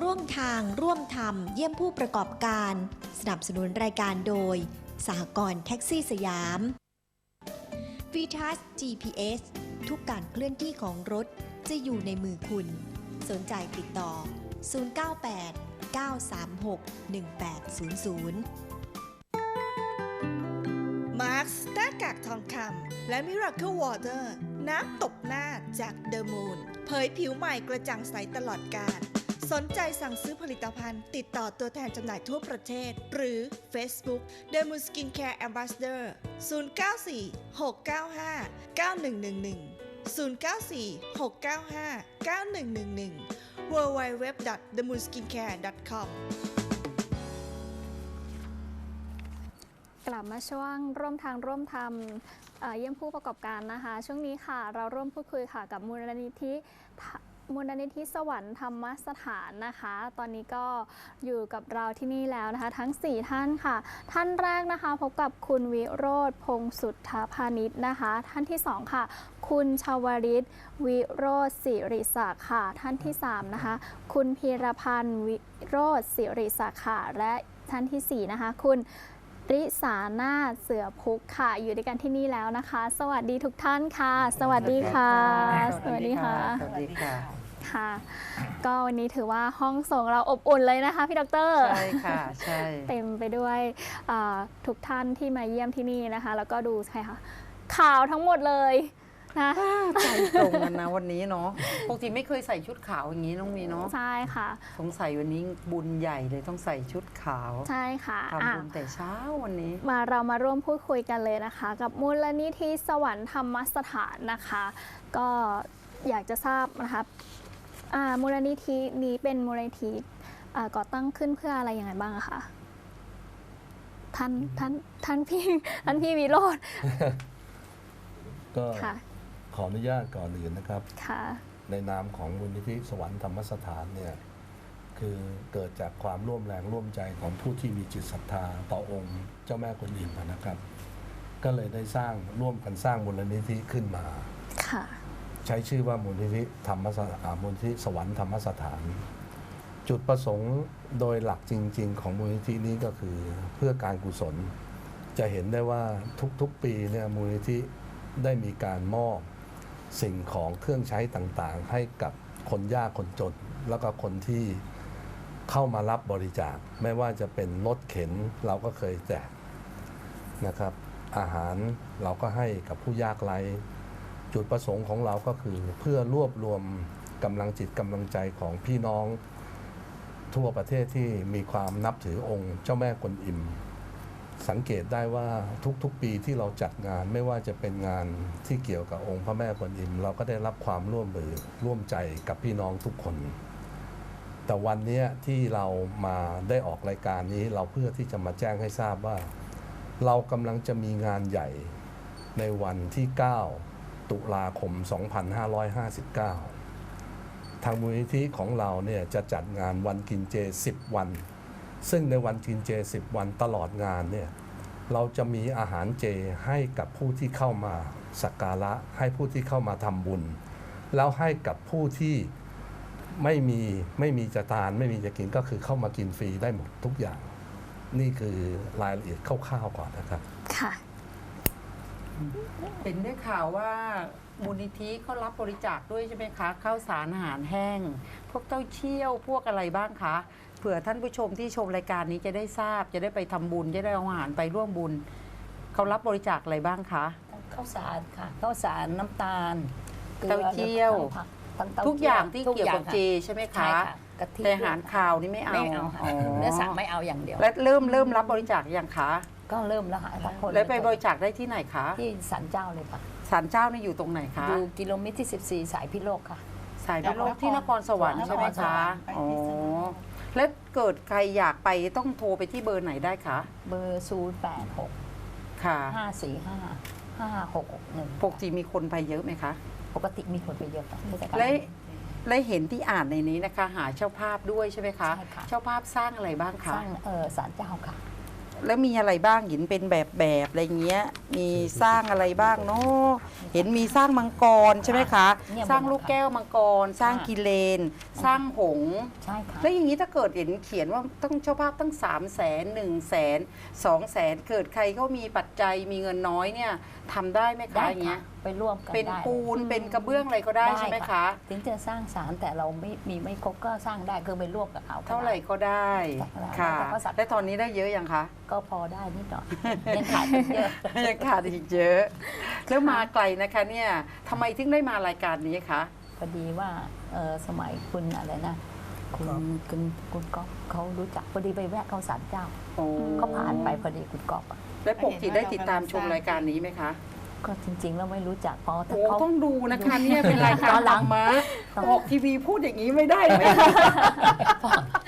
ร่วมทางร่วมธรรมเยี่ยมผู้ประกอบการ สนับสนุนรายการโดย สหกรณ์แท็กซี่สยาม v ีทัส GPS ทุกการเคลื่อนที่ของรถจะอยู่ในมือคุณ สนใจติดต่อ 098 936 1800มาร์คหน้ากากทองคำและ Miracle Water น้ำตบหน้าจากเดอะมูนเผยผิวใหม่กระจ่างใสตลอดการ สนใจสั่งซื้อผลิตภัณฑ์ ติดต่อตัวแทนจำหน่ายทั่วประเทศ หรือ Facebook The Moon Skincare Ambassador 094 695 9111 094 695 9111 www.themoonskincare.com กลับมาช่วงร่วมทางร่วมทำเอ่อเยี่ยมผู้ประกอบการนะคะ ช่วงนี้ค่ะ เราร่วมพูดคุยค่ะกับมูลนิธิ มูลนิธิสวรรค์ธรรมสถานนะคะ ตอนนี้ก็อยู่กับเราที่นี่แล้วนะคะ ทั้ง 4 ท่านค่ะ ท่านแรกนะคะ พบกับคุณวิโรธพงสุทธพานิชนะคะ ท่านที่ 2 ค่ะ คุณชาวริตวิโรธสิริศักดิ์ค่ะ ท่านที่ 3 นะคะ คุณพีรพันธ์วิโรธสิริศักดิ์ค่ะ และท่านทีสี่4 นะคะ คุณริสานาถเสือพุกค่ะ อยู่ด้วยกันที่นี่แล้วนะคะ สวัสดีทุกท่านค่ะ สวัสดีค่ะ สวัสดีค่ะ สวัสดีค่ะ ค่ะ ก็วันนี้ถือว่าห้องส่งเราอบอุ่นเลยนะคะพี่ดรใช่ค่ะใช่เต็มไปด้วยอ่าทุกท่านที่มาเยี่ยมที่นี่นะคะ แล้วก็ดูใช่ค่ะข่าวทั้งหมดเลยนะใจตรงกันนะวันนี้เนาะปกติไม่เคยใส่ชุดขาวอย่างนี้น้องมีเนาะใช่ค่ะ สงสัยวันนี้บุญใหญ่เลยต้องใส่ชุดขาวใช่ค่ะทำอะบุญแต่เช้าวันนี้ มาเรามาร่วมพูดคุยกันเลยนะคะ กับมูลนิธิสวรรค์ธรรมสถานนะคะ ก็อยากจะทราบนะคะอ่า มูลนิธินี้เป็นมูลนิธิอ่าก่อตั้งขึ้นเพื่ออะไรยังไงบ้างอะคะท่านท่านท่านพี่ท่านพี่วิโรธก็ค่ะขออนุญาตก่อนอื่นนะครับค่ะในนามของมูลนิธิสวรรค์ธรรมสถานเนี่ยคือเกิดจากความร่วมแรงร่วมใจของผู้ที่มีจิตศรัทธาต่อองค์เจ้าแม่กวนอิมนะครับ ก็เลยได้สร้างร่วมกันสร้างมูลนิธิขึ้นมาค่ะ ใช้ชื่อว่ามูลนิธิธรรมสถานมูลนิธิสวรรค์ธรรมสถาน จุดประสงค์โดยหลักจริง ๆ ของมูลนิธินี้ก็คือเพื่อการกุศล จะเห็นได้ว่าทุกๆปีเนี่ยมูลนิธิได้มีการมอบสิ่งของเครื่องใช้ต่างๆ ให้กับคนยากคนจน แล้วก็คนที่เข้ามารับบริจาค ไม่ว่าจะเป็นรถเข็นเราก็เคยแจกนะครับ อาหารเราก็ให้กับผู้ยากไร้ จุดประสงค์ของเราก็คือเพื่อรวบรวมกำลังจิตกำลังใจของพี่น้องทั่วประเทศที่มีความนับถือองค์เจ้าแม่กวนอิม สังเกตได้ว่าทุกๆปีที่เราจัดงานไม่ว่าจะเป็นงานที่เกี่ยวกับองค์พระแม่กวนอิม เราก็ได้รับความร่วมมือร่วมใจกับพี่น้องทุกคน แต่วันนี้ที่เรามาได้ออกรายการนี้เราเพื่อที่จะมาแจ้งให้ทราบว่า เรากำลังจะมีงานใหญ่ในวันที่ 9 ตุลาคม 2559 ทางมูลนิธิของเราเนี่ยจะจัดงานวันกินเจ 10 วัน ซึ่งในวันกินเจ 10 วันตลอดงานเนี่ยเราจะมีอาหารเจให้กับผู้ที่เข้ามาสักการะ ให้ผู้ที่เข้ามาทำบุญ แล้วให้กับผู้ที่ไม่มีไม่มีจะทานไม่มีจะกินก็คือเข้ามากินฟรีได้หมดทุกอย่าง นี่คือรายละเอียดคร่าวๆก่อนนะครับ ค่ะ เห็นได้ข่าวว่ามูลนิธิเขารับบริจาคด้วยใช่ไหมคะข้าวสารอาหารแห้ง พวกเต้าเชี่ยวพวกอะไรบ้างคะเผื่อท่านผู้ชมที่ชมรายการนี้จะได้ทราบ จะได้ไปทำบุญจะได้เอาอาหารไปร่วมบุญเขารับบริจาคอะไรบ้างคะ ข้าวสารค่ะข้าวสารน้ำตาลกลือเต้าเจี้ยว ทั้งผักทั้งเต้าทุกอย่างที่ทุเกี่ยวกับางเจใช่ไหมใช่คะค่ะกะทิแต่อาหารคาวนี่ไม่เอาไม่เอาค่ะอ๋อเนื้อสัตว์ไม่เอาอย่างเดียว และเริ่มเริ่มรับบริจาคยังคะ ก็เริ่มแล้วค่ะทุกคนแล้วไปบริจาคได้ที่ไหนคะที่สันเจ้าเลยค่ะศาลเจ้านี่อยู่ตรงไหนคะอยู่กิโลเมตรที่ 14 สายพิโลกค่ะ สายพิโลกที่นครสวรรค์ใช่ไหมนครสวคะรรค์อ๋อแล้วเกิดใครอยากไปต้องโทรไปที่เบอร์ไหนได้คะเบอร์ 0 8 6 ค่ะ 5 4 5 5 6 6ปกติมีคนไปเยอะไหมคะ1ปกติมีคนไปเยอะค่ะเทศกาลและและเห็นที่อ่านในนี้นะคะ หาเจ้าภาพด้วยใช่ไหมคะใช่ค่ะเจ้าภาพสร้างอะไรบ้างสคะร้างเออสันเจ้าค่ะ แล้วมีอะไรบ้างเห็นเป็นแบบแบบอะไรเงี้ย มีสร้างอะไรบ้างเนาะเห็นมีสร้างมังกรใช่ไหมคะ เนี่ยสร้างลูกแก้วมังกร สร้างกิเลน สร้างหงส์ใช่ค่ะ แล้วอย่างนี้ถ้าเกิดเห็นเขียนว่าต้องเจ้าภาพตั้ง3 0 0แสนหนึ่งแสนสองแสนเกิดใครก็มีปัจจัยมีเงินน้อยเนี่ยทำได้ไหมคะได้อย่างเงี้ค่ะย ไปร่วมกันเป็นได้ปูนเป็นกระเบื้องอะไรก็ได้ใช่ไหมคะ ถึงจะสร้างศาลแต่เราไม่มีไม่ครบก็สร้างได้คือไปร่วมกับเขาก็เท่าไหร่ด้ก็ได้ได้ค่ะแล้วก็ศรัทธาและตอนนี้ได้เยอะยังคะ ก็พอได้นิดหน่อยยังขาดอีกเยอะยังขาดอีกเยอะ แล้วมาไกลนะคะเนี่ยทำไมถึงได้มารายการนี้คะพอดีว่าเอ่อสมัยคุณอะไรนะคุณคุณคุณก๊อฟเขารู้จักพอดีไปแวะเข้าสารเจ้าโอ้เขาผ่านไปพอดีคุณก๊อฟอะและปกติได้ติดตามชมรายการนี้ไหมคะ ก็จริงๆแล้วไม่รู้จักเพราะถ้าโอ้เขา ต้องดูนะคะเนี่ยเป็นรายการตอนหลังธรรมะต้องออกทีวีพูดอย่างนี้ไม่ได้ไหมคะ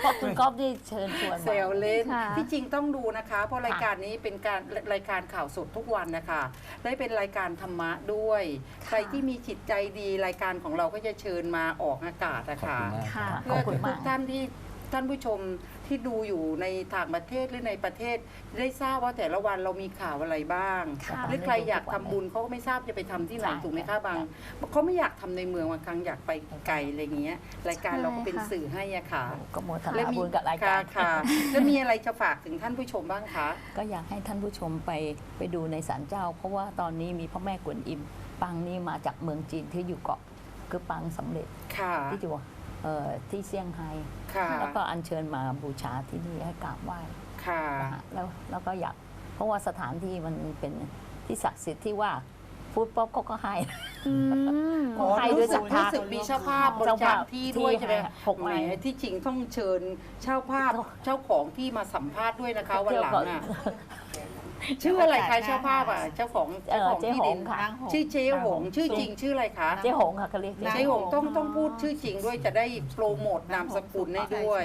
เพราะคุณก๊อฟที่เชิญชวนเซมาลเล่นค่ะ ที่จริงต้องดูนะคะ เพราะรายการนี้เป็นการรายการข่าวสดทุกวันนะคะ ได้เป็นรายการธรรมะด้วย ใครที่มีจิตใจดีรายการของเราก็จะเชิญมาออกอากาศนะขอบคะคุณมาก ค่ะขเพื่ออบคุณทุมากกท่านที่ ท่านผู้ชมที่ดูอยู่ในต่างประเทศหรือในประเทศ ได้ทราบว่าแต่ละวันเรามีข่าวอะไรบ้าง ค่ะหรือใครอยากทำบุญเขาก็ไม่ทราบจะไปทำที่ไหนใช่ถูกไหมคะบางเขาไม่อยากทำในเมืองบางครั้งอยากไปไกลอะไรเงี้ย รายการเราก็เป็นใช่ค่ะ สื่อให้อะค่ะ ก็โมทและนามีบุญกับรายการค่ะแล้วมีอะไรจะฝากถึงท่านผู้ชมบ้างคะ ก็อยากให้ท่านผู้ชมไปไปดูในศาลเจ้า เพราะว่าตอนนี้มีพระแม่กวนอิมปางนี้มาจากเมืองจีนที่อยู่เกาะคือปางสำเร็จค่ะ ที่อยู่เอ่อ ที่เซี่ยงไฮ้ค่ะ แล้วก็อัญเชิญมาบูชาที่นี่ให้กราบไหว้ค่ะ นะฮะแล้วแล้วก็อยากเพราะว่าสถานที่มันเป็นที่ศักดิ์สิทธิ์ที่ว่าพูดป๊อบเขาก็ให้ อืมอ๋อให้ด้วยศรัทธารู้สึกมีเจ้าภาพบริจาคที่ด้วยใช่ไหมหกแหมไม้ที่จริงต้องเชิญเช่าภาพเจ้าของที่มาสัมภาษณ์ด้วยนะคะวันหลังอะ ชื่ออะไรคะเจ้าภาพอะเจ้าของเอเจ้าอของเจ๊ที่หดิงนค่ะชื่อเจ๊หงชื่อจริงชื่ออะไรคะเจ๊หงค่ะเขาเรียกเจ๊หงต้องต้องพูดชื่อจริงด้วยจะได้โปรโมทนามสกุลให้ด้วย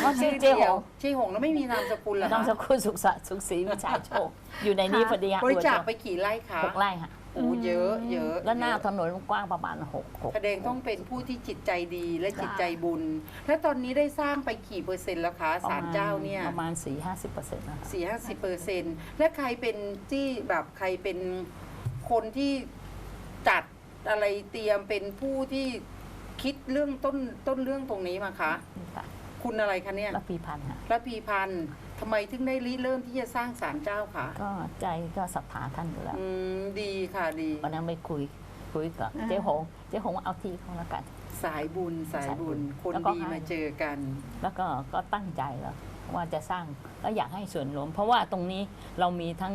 เขาชื่อเจ๊หเดียวงเจ๊หงแล้วไม่มีนามสกุลเหรอคะนามสกุลสุขสะสุขศรีวิชัยโชคอยู่ในนี้พอดีอะบริจาคไปกี่ไร่คะหกไร่ค่ะโอ้เยอะเยอะแล้วหน้าถนนกว้างประมาณหกหกแสดงต้องเป็นผู้ที่จิตใจดีและจิตใจบุญ และตอนนี้ได้สร้างไปกี่เปอร์เซ็นต์แล้วคะศาลเจ้าเนี่ยประมาณสี่ห้าสิบเปอร์เซ็นต์นะคะสี่ห้าสิบเปอร์เซ็นต์และใครเป็นที่แบบใครเป็นคนที่จัดอะไรเตรียมเป็นผู้ที่คิดเรื่องต้นต้นเรื่องตรงนี้มาคะนี่ค่ะคุณอะไรคะเนี่ยแล้วปีพันธ์ค่ะระพีพันธ์ ทำไมถึงได้ริเริ่มที่จะสร้างศาลเจ้าคะก็ใจก็ศรัทธาท่านอยู่แล้วอืมดีค่ะดีวันนั้นไปคุยคุยกับเจ๊หงเจ๊หงว่าเอาที่เขาแล้วกัน สายบุญสายบุญ คนแล้วก็ดีให้ มาเจอกัน แล้วก็ก็ตั้งใจแล้วว่าจะสร้างแล้วอยากให้ส่วนรวม เพราะว่าตรงนี้เรามีทั้ง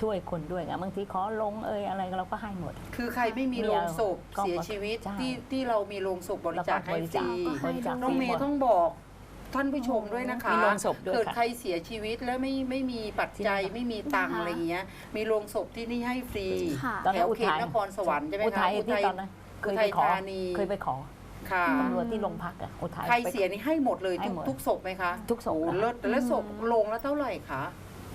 ช่วยคนด้วยไงบางทีขอลงเอยอะไรเราก็ให้หมด คือใครไม่มีมีโรงศพก็เสียชีวิตใช่ ที่ที่เรามีโรงศพบริจาคให้ฟรี บริจาคน้องฟเมรีหมย์ดต้องบอก ท่านผู้ชมด้วยนะคะมีโรงศพด้วยเกิดค่ะใครเสียชีวิตแล้วไม่ไม่มีปัจจัยที่นี่ไม่มีตังค์ค่ะอะไรเงี้ย มีโรงศพที่นี่ให้ฟรีค่ะตอนแถนั้นวอุเขตทัยนครสวรรค์ใช่ไหมอุคะทัยอุที่ทัยตอนนั้นเคอุยทัไปยขอธานีเคยไปขอค่ะตำรวจที่โรงพักอะอุทัยใครไปเสียนี่ให้หมดเลยให้ทุกหมดทุกศพไหมคะ ทุกศพโอ้ค่ะเลิศแล้วศพลงแล้วเท่าไหร่คะ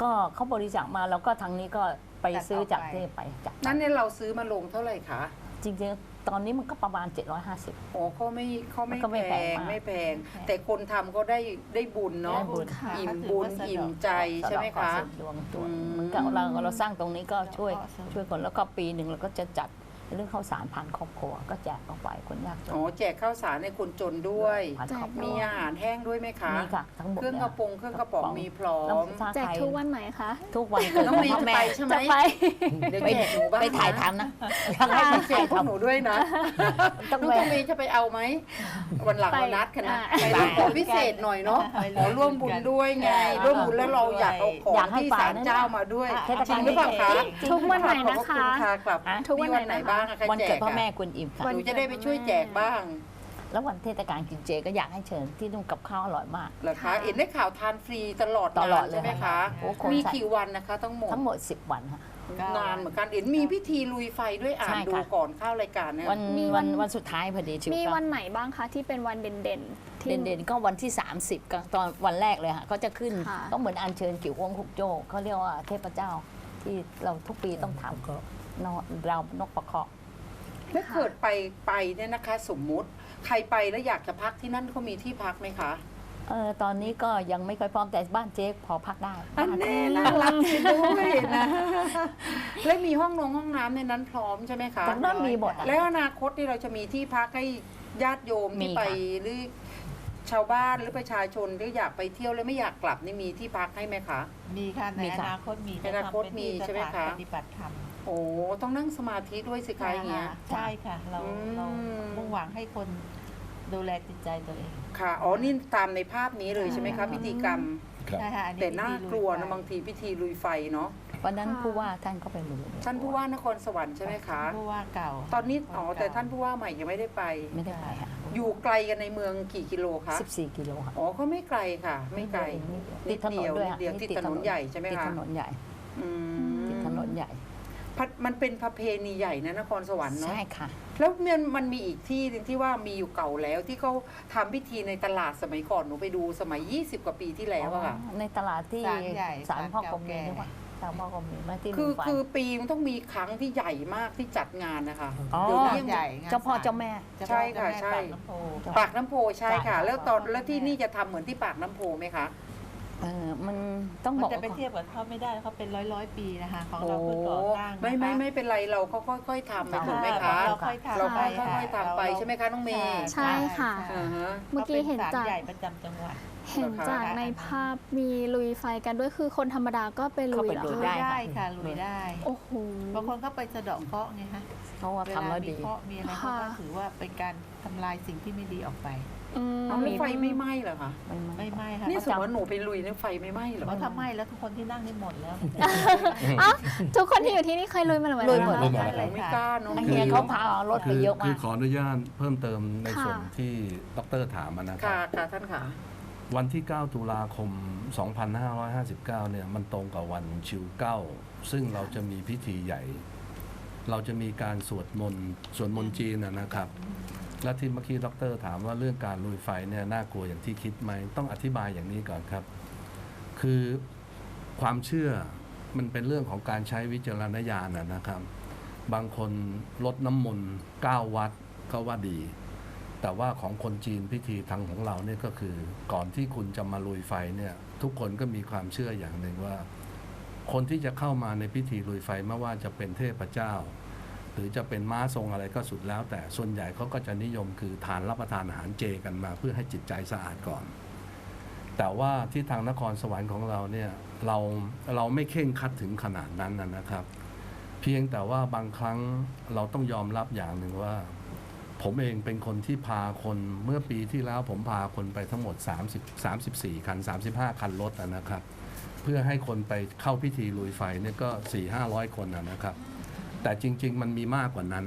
ก็เขาบริจาคมาแล้วก็ทางนี้ก็ไปซื้อจากเทพไปจากนั่นเนี่ยเราซื้อมาลงเท่าไหร่คะจริงๆ ตอนนี้มันก็ประมาณ 750 โอ้เขาไม่เขาไม่มันก็ไม่แพแพงงมากไม่แพงไม่แพง แต่คนทำก็ได้ได้บุญเนาะได้บุญอิ่มบุญอิ่มใจใช่ไหมคะสะดวกตัวอืม เหมือนกับเราเราสร้างตรงนี้ก็ช่วย ช่วยคนแล้วก็ปีหนึ่งเราก็จะจัด เรื่องข้าวสารพันครอบครัว ก็แจกออกไปคนยากจน อ๋อแจกข้าวสารในคนจนด้วยพันครอบครัมีวอาหารแห้งด้วยไหมคะ มีค่ะทั้งหมดเครื่องกระปงเครื่องกระป๋องมีพร้อแล้วมถ้าแจกใครทุกวันไหนคะทุกวันเกิดน้องเมย์พ่จะแม่ไปใช่ไหม จะไป เดี๋ยวไปแจกหนูบ้างไปถ่ายนะทำนะอยากให้ไปไปแจถ่ากยพวกทำหนูด้วยนะต้องน้องแวะเมย์จะไปเอาไหมวันหลังไปเรานัดกันนะอ่าไปร่วมขอพิเศษหน่อยเนาะขอร่วมบุญด้วยไง ร่วมบุญแล้วเราอยากเอาของอยากให้ที่ไปศาลนะเจ้ามาด้วยเทศจริกาลงหรือเปล่าคะทุกวันไหนขอบนะพรคะค่ะกลับฮะทุกวันมีวันไหนไหนนะคะ บ้างอะใครวันแจเกิดกพ่ออะแม่กวนอิมค่ะ หนูจะได้ไปช่วยแจกบ้างแล้ววันเทศกาลกินเจก็อยากให้เชิญที่นุ่งกับข้าวอร่อยมาก เหรอคะเห็นได้ข่าวทานฟรีตลอดตลอดงานเลยใช่ไหมคะ โอ้คนมีใส่ กี่วันนะคะทั้งหมด ทั้งหมด 10 วันค่ะ นานเหมือนกันเห็นมีพิธีลุยไฟด้วยอ่าใช่นดูค่ะ ก่อนเข้ารายการเนี่ย วันมีวัวัน นวันสุดท้ายพอดีชีวิตมีก็วันไหนบ้างคะที่เป็นวันเด่นๆที่ เด่นๆก็วันที่ 30ก็ตอนวันแรกเลยค่ะก็จะขึ้นค่ะ ก็เหมือนอัญเชิญกิ่ววงคุกโจเขาเรียกว่าเทพเจ้า ที่เราทุกปีต้องทำนอเรานกประเคราะห์ถ้าเกิดไปไปเนี่ยนะคะ สมมุติใครไปแล้วอยากจะพักที่นั่นเขามีที่พักไหมคะเออตอนนี้ก็ยังไม่ค่อยพร้อมแต่บ้านเจ๊พอพักได้อันนี้น่ารักจริงด้วยนะแล้วมีห้องนงห้องน้ำในนั้นพร้อมใช่ไหมคะตรงนั้นมีหมดอะแล้วอนาคตที่เราจะมีที่พักให้ญาติโยมมีที่ไปค่ะหรือ ชาวบ้านหรือประชาชนที่อยากไปเที่ยวแล้วไม่อยากกลับนี่มีที่พักให้ไหมคะ มีค่ะในมีอค่ะ นาคตมีในอนาคตมีใช่ไหมคะ ปฏิบัติธรรมโอ้ต้องนั่งสมาธิด้วยสิคะอย่างเงี้ย ใช่ค่ะ เราอืม เรามุ่งหวังให้คนดูแลจิตใจตัวเองค่ะอ๋อนี่ตามในภาพนี้เลยใช่ไหมคะพิธีกรรม ครับ ใช่ค่ะอันนี้แต่น่ากลัวนะที่บางทีพิธีลุยไฟเนาะวันนั้นค่ะผู้ว่าท่านก็ไปรู้ท่านผู้ว่านครสวรรค์ใช่ไหมคะ ผู้ว่าเก่าตอนนี้อ๋อแต่ท่านผู้ว่าใหม่ยังไม่ได้ไป ไม่ได้ไปค่ะ อยู่ไกลกันในเมืองกี่กิโลคะ14 กิโลค่ะอ๋อก็ไม่ไกลค่ะ ไม่ไกลติดถนนด้วยนิดเดียวค่ะติดถนนใหญ่ใช่ไหมคะติดถนนใหญ่อืติดมถนนใหญ่พัดมันเป็นประเพณีใหญ่นะนครสวรรค์เนาะใช่ค่ะ แล้วมันมันมีอีกที่หนึงที่ว่ามีอยู่เก่าแล้วที่เขาทำพิธีในตลาดสมัยก่อนหนูไปดูสมัย 20 กว่าปีที่แล้วอะค่ะในตลาดที่ศาลใหญ่ศาลพ่อกรมศาลมีเก่าแก่ นี่ว่าศาลพ่อกรมมีมาที่คือลุงไฟคือปีมันต้องมีครั้งที่ใหญ่มากที่จัดงานนะคะ อ๋อเดี๋ยวนี้งานยังใหญ่งนเจ้าพ่อศลเจ้าแม่ เจ้าใช่พ่อค่ะเจ้าแม่ใช่ ปากน้ำโพ ปากน้ำโพใช่ค่ะใช่แล้วตอนใช่แล้วที่นี่จะทำเหมือนที่ปากน้ำโพไหมคะ เออมันต้องมันบอกจะไปว่าเทียบกับเขาไม่ได้เขาเป็นร้อยร้อยๆปีนะคะของโอ้เราเพิ่งก่อตั้งนะคะไม่ไม่ไม่เป็นไรเราก็ค่อยๆทำไปถูกไหมคะ เราค่อยทำเราไปค่อยๆทำไปใช่ไหมคะน้องเมย์ ใช่ค่ะใช่อ่าฮะ เมื่อกี้เห็นขป็ศลจากใหญ่ประจำจังหวัด เห็นจากในภาพมีลุยไฟกันด้วยคือคนธรรมดาก็ไปลุยเหรอเข้าไปลุยคะได้ได้ค่ะลุยได้โอ้โห บางคนเขาไปสะเดาะเคราะห์ไงคะเพราะว่าเวทำลาแล้วมีดีเคราะห์มีอะไรเขาค่ะ ก็ถือว่าเป็นการทำลายสิ่งที่ไม่ดีออกไป อืมเอาแล้วไฟไม่ไหม้เหรอคะไม่ไม่ไม่ไหม้ค่ะนี่เพสมราะมติว่าหนูไปลุยนี่ไฟไม่ไหม้เหรอเพราะถ้าไหม้แล้วทุกคนที่นั่งนี่หมดแล้ว เอ้าทุกคนที่อยู่ที่นี่เคยลุยมาหรือลุยหมด คะลุยหมดใช่ไม่กล้าเน้องไอ้เฮียเขาพารถไปเยอะคืมาอก ขออนุญาตเพิ่มเติมในค่ะส่วนที่ดรถามอะนะครัค่ะบค่ะท่านค่ะ วันที่ 9 ตุลาคม 2559 เนี่ย มันตรงกับวันชิวเก้า ซึ่งเราจะมีพิธีใหญ่ เราจะมีการสวดมนต์ สวดมนต์จีนนะครับ และที่เมื่อกี้ดร ถามว่าเรื่องการลุยไฟเนี่ยน่ากลัวอย่างที่คิดไหม ต้องอธิบายอย่างนี้ก่อนครับ คือความเชื่อมันเป็นเรื่องของการใช้วิจารณญาณนะนะครับ บางคนลดน้ำมนต์เก้าวัดก็ว่าดี แต่ว่าของคนจีนพิธีทางของเราเนี่ยก็คือ ก่อนที่คุณจะมาลุยไฟเนี่ย ทุกคนก็มีความเชื่ออย่างหนึ่งว่า คนที่จะเข้ามาในพิธีลุยไฟไม่ว่าจะเป็นเทพเจ้า หรือจะเป็นม้าทรงอะไรก็สุดแล้ว แต่ส่วนใหญ่เขาก็จะนิยมคือทานรับประทานอาหารเจกันมา เพื่อให้จิตใจสะอาดก่อน แต่ว่าที่ทางนครสวรรค์ของเราเนี่ยเราเราไม่เข่งคัดถึงขนาดนั้นนะครับ เพียงแต่ว่าบางครั้งเราต้องยอมรับอย่างหนึ่งว่า ผมเองเป็นคนที่พาคนเมื่อปีที่แล้วผมพาคนไปทั้งหมด 30 34 คัน 35 คันรถนะนะครับ เพื่อให้คนไปเข้าพิธีลุยไฟเนี่ยก็ 4 500 คนนะนะครับ แต่จริง ๆ มันมีมากกว่านั้น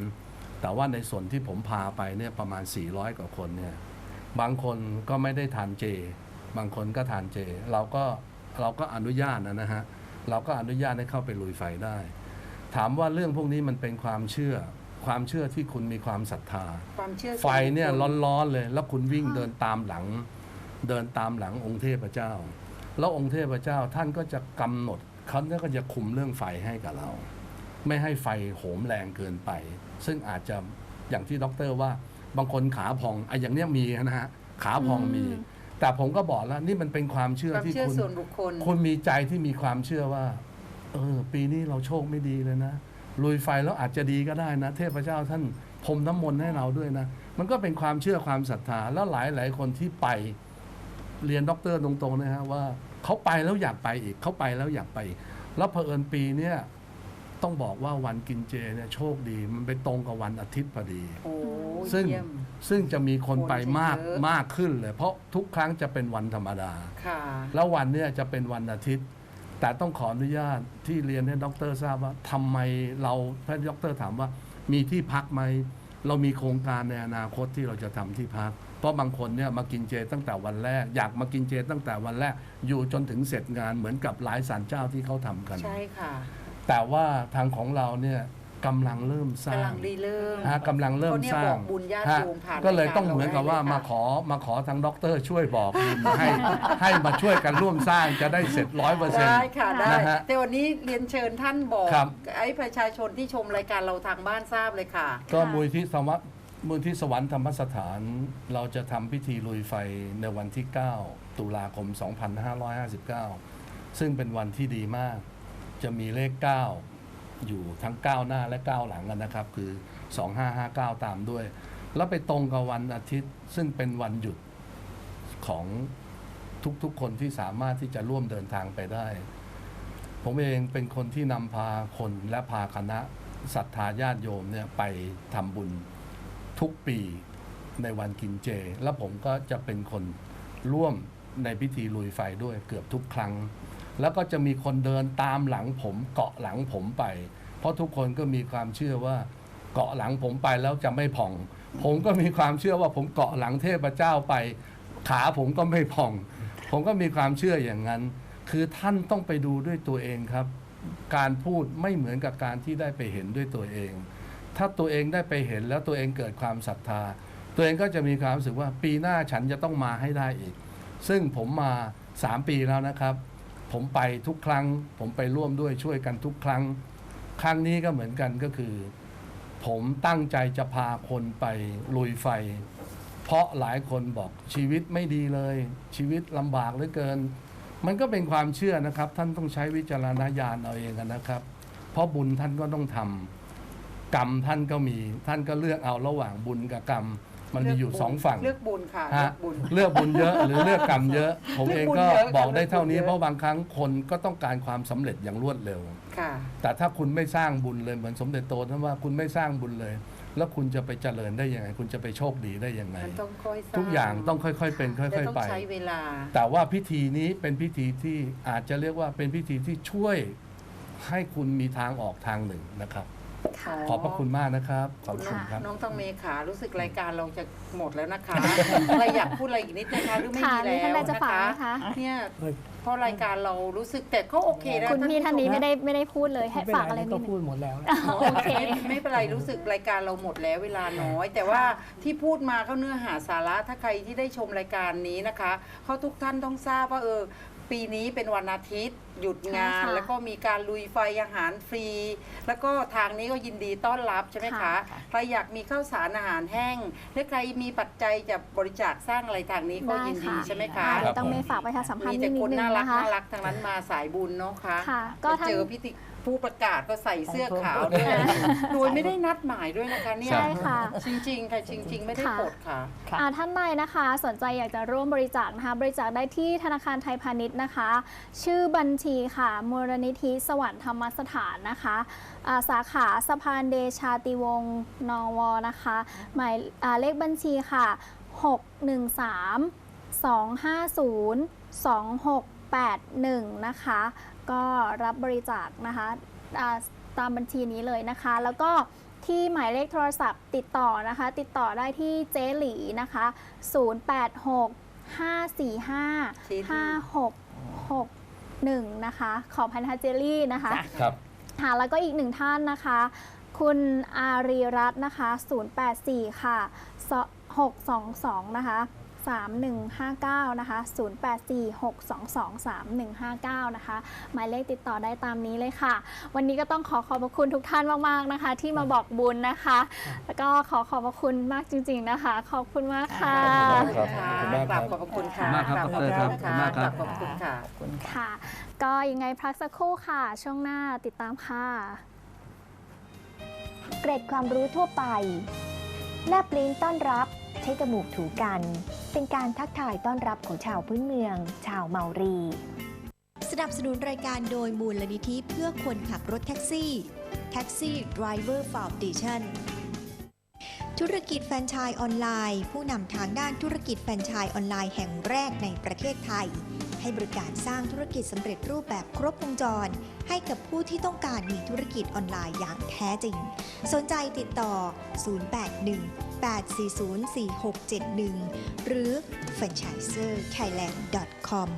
แต่ว่าในส่วนที่ผมพาไปเนี่ยประมาณ 400 กว่าคนเนี่ยบางคนก็ไม่ได้ทานเจ บางคนก็ทานเจ เราก็เราก็อนุญาตนะนะฮะเราก็อนุญาตให้เข้าไปลุยไฟได้ ถามว่าเรื่องพวกนี้มันเป็นความเชื่อ ความเชื่อที่คุณมีความศรัทธา ความเชื่อไฟเนี่ยส่วบุคคลร้อนๆเลย แล้วคุณวิ่งเดินตามหลัง เดินตามหลังองค์เทพเจ้า แล้วองค์เทพเจ้าท่านก็จะกำหนดเขาก็จะคุมเรื่องไฟให้กับเรา ไม่ให้ไฟโหมแรงเกินไป ซึ่งอาจจะอย่างที่ด็อกเตอร์ว่าบางคนขาพองไอ้อย่างเนี้ยมีนะฮะขาพองมี แต่ผมก็บอกแล้วนี่มันเป็นความเชื่อความที่เชื่อคุณส่วนบุคคลคุณมีใจที่มีความเชื่อว่า เออ ปีนี้เราโชคไม่ดีเลยนะ ลุยไฟแล้วอาจจะดีก็ได้นะ เทพเจ้าท่านพรมน้ำมนต์ให้เราด้วยนะ มันก็เป็นความเชื่อความศรัทธาแล้วหลายหลายคนที่ไปเรียนด็อกเตอร์ตรงๆนะฮะว่าเขาไปแล้วอยากไปอีกเขาไปแล้วอยากไปอีกแล้วเผอิญปีเนี้ยต้องบอกว่าวันกินเจเนี่ยโชคดีมันไปตรงกับวันอาทิตย์พอดี โอ้ซึ่งเยี่ยม ซึ่งจะมีคนไปมากคนจะเยอะ มากขึ้นเลย เพราะทุกครั้งจะเป็นวันธรรมดา ค่ะ แล้ววันเนี้ยจะเป็นวันอาทิตย์ แต่ต้องขออนุญาตที่เรียนให้ด็อกเตอร์ทราบว่าทำไมเราพระด็อกเตอร์ถามว่ามีที่พักไหมเรามีโครงการในอนาคตที่เราจะทำที่พัก เพราะบางคนเนี่ยมากินเจตั้งแต่วันแรก อยากมากินเจตั้งแต่วันแรก อยู่จนถึงเสร็จงานเหมือนกับหลายศาลเจ้าที่เขาทำกัน ใช่ค่ะ แต่ว่าทางของเราเนี่ย กำลังเริ่มสร้ากำลังงรีเริ่มฮะกำลังเริ่มคนเนี่ยสร้าบงอกบุญญาติฮะโยมผ่านก็เลยรายการต้องเหมือนกับว่าเราได้เลยมาค่ะขอมาขอทางด็อกเตอร์ช่วยบอกบุญให้ให้มาช่วยกันร่วมสร้างจะได้เสร็จร้อยเปอร์เซ็นต์ได้ค่ะได้นะฮะแต่วันนี้เรียนเชิญท่านบอกครับไอ้ประชาชนที่ชมรายการเราทางบ้านทราบเลยค่ะ ก็มูลที่สวัสมูลที่สวรรค์ธรรมสถาน เราจะทำพิธีลุยไฟในวันที่ 9 ตุลาคม 2559 ซึ่งเป็นวันที่ดีมาก จะมีเลข 9 อยู่ทั้ง9หน้าและ9หลังกันนะครับ คือ 2559 ตามด้วย แล้วไปตรงกับวันอาทิตย์ ซึ่งเป็นวันหยุดของทุกๆ คนที่สามารถที่จะร่วมเดินทางไปได้ ผมเองเป็นคนที่นำพาคนและพาคณะศรัทธาญาติโยมเนี่ยไปทำบุญทุกปีในวันกินเจ แล้วผมก็จะเป็นคนร่วมในพิธีลุยไฟด้วยเกือบทุกครั้ง แล้วก็จะมีคนเดินตามหลังผมเกาะหลังผมไป เพราะทุกคนก็มีความเชื่อว่าเกาะหลังผมไปแล้วจะไม่ผ่อง ผมก็มีความเชื่อว่าผมเกาะหลังเทพเจ้าไป ขาผมก็ไม่ผ่อง ผมก็มีความเชื่ออย่างนั้น คือท่านต้องไปดูด้วยตัวเองครับ การพูดไม่เหมือนกับการที่ได้ไปเห็นด้วยตัวเอง ถ้าตัวเองได้ไปเห็นแล้วตัวเองเกิดความศรัทธา ตัวเองก็จะมีความรู้สึกว่าปีหน้าฉันจะต้องมาให้ได้อีก ซึ่งผมมา 3 ปีแล้วนะครับ ผมไปทุกครั้ง ผมไปร่วมด้วยช่วยกันทุกครั้ง ครั้งนี้ก็เหมือนกันก็คือ ผมตั้งใจจะพาคนไปลุยไฟ เพราะหลายคนบอกชีวิตไม่ดีเลย ชีวิตลำบากเหลือเกิน มันก็เป็นความเชื่อนะครับ ท่านต้องใช้วิจารณญาณเอาเองนะครับ เพราะบุญท่านก็ต้องทำกรรมท่านก็มี ท่านก็เลือกเอาระหว่างบุญกับกรรม มันมีอยู่สองฝั่ง เลือกบุญค่ะเลืฮะอกบุญ เลือกบุญเยอะหรือเลือกกรรมเยอะ ผมเองก็เลือกบุญเยอะบอกได้เท่านี้ เลือกบุญเยอะ เพราะบางครั้งคนก็ต้องการความสำเร็จอย่างรวดเร็ว ค่ะ แต่ถ้าคุณไม่สร้างบุญเลยเหมือนสมเด็จโตท่านว่าคุณไม่สร้างบุญเลย แล้วคุณจะไปเจริญได้ยังไง คุณจะไปโชคดีได้ยังไง มันต้องค่อยสร้ทุกอย่างต้องค่อยๆเป็นค่แต่อย ต้องๆไป ใช้เวลา แต่ว่าพิธีนี้เป็นพิธีที่อาจจะเรียกว่าเป็นพิธีที่ช่วยให้คุณมีทางออกทางหนึ่งนะครับ ค่ะขอบพระคุณมากนะครับ ขอบคุณครับ น้องตังเมขารู้สึกรายการเราจะหมดแล้วนะคะอะไรอยากพูดอะไรอีกนิดนะคะหรือไม่ค่ะมีมีแล้วท่านใดจะนะฝากคะไหมคะ เนี่ยเพราะรายการเรารู้สึกแต่ก็โอเคนะคุณพี่ท่านนี้ไม่ได้ไม่ได้พูดเลยให้ไม่เป็นฝากไรอะไรนี่นิก็ดนึพูงดหมดแล้ว โอเคไม่ไม่เป็นไรรู้สึกรายการเราหมดแล้วเวลาน้อย แต่ว่าที่พูดมาเขาเนื้อหาสาระถ้าใครที่ได้ชมรายการนี้นะคะเขาทุกท่านต้องทราบว่าเออ ปีนี้เป็นวันอาทิตย์ หยุดงาน ใช่ค่ะแล้วก็มีการลุยไฟอาหารฟรี แล้วก็ทางนี้ก็ยินดีต้อนรับใช่ไหมคะ ค่ะ ใครอยากมีข้าวสารอาหารแห้ง หรือใครมีปัจจัยจะบริจาคสร้างอะไรทางนี้ก็ได้ยินดีค่ะ ใช่ไหมคะอ่าเดี๋ยวครับต้องเมย์ฝากประชาสัมพันมีธ์นิแต่ดคนนึงน่ารักนะคะ น่ารักทางนั้นมาสายบุญเนาะคะค่ะก็ก็ท่านเจอพิธี ผู้ประกาศก็ใส่เสื้อขาวด้วยโดยไม่ได้นัดหมายด้วยนะคะเนี่ยใช่ค่ะ จริงๆค่ะจริง ๆ ไม่ได้ค่ะกดค่ะค่ะอ่าท่านใดนะคะ สนใจอยากจะร่วมบริจาคนะคะ บริจาคได้ที่ธนาคารไทยพาณิชย์นะคะ ชื่อบัญชีค่ะมูลนิธิสวรรค์ธรรมสถานนะคะอ่าสาขาสะพานเดชาติวงศ์นอวนะคะ หมายอ่าเลขบัญชีค่ะ 613 250 2681นะคะ ก็รับบริจาคนะคะอ่าตามบัญชีนี้เลยนะคะ แล้วก็ที่หมายเลขโทรศัพท์ติดต่อนะคะ ติดต่อได้ที่เจ๊หลีนะคะ 086 545 5661 นะคะ ขอพันธะเจลลี่นะคะครับค่ะแล้วก็อีกหนึ่งท่านนะคะ คุณอารีรัตน์นะคะ 084 ค่ะ 622 นะคะ 3159 นะคะ 084 622 3159 นะคะ หมายเลขติดต่อได้ตามนี้เลยค่ะ วันนี้ก็ต้องขอขอบพระคุณทุกท่านมาก ๆ นะคะ ที่มาบอกบุญนะคะ แล้วก็ขอขอบพระคุณมากจริง ๆ นะคะ ขอบคุณมากค่ะขอบคุณมากครับกราบขอบพระคุณค่ะขอบคุณมากครับกราดรครับขอบคุณขอบคุณมากครับขอบคุณค่ะขอบคุณค่ะค่ะ ก็ยังไงพักสักครู่ค่ะ ช่วงหน้าติดตามค่ะ เกร็ดความรู้ทั่วไปแลบลิ้นต้อนรับ ใช้จมูกถูกัน เป็นการทักทายต้อนรับของชาวพื้นเมือง ชาวเมารี สนับสนุนรายการโดยมูลนิธิเพื่อคนขับรถแท็กซี่ Taxi Driver Foundation ธุรกิจแฟรนไชส์ออนไลน์ ผู้นำทางด้านธุรกิจแฟรนไชส์ออนไลน์แห่งแรกในประเทศไทย ให้บริการสร้างธุรกิจสำเร็จรูปแบบครบวงจร ให้กับผู้ที่ต้องการมีธุรกิจออนไลน์อย่างแท้จริง สนใจติดต่อ 081 08404671 หรือ franchiserthailand.com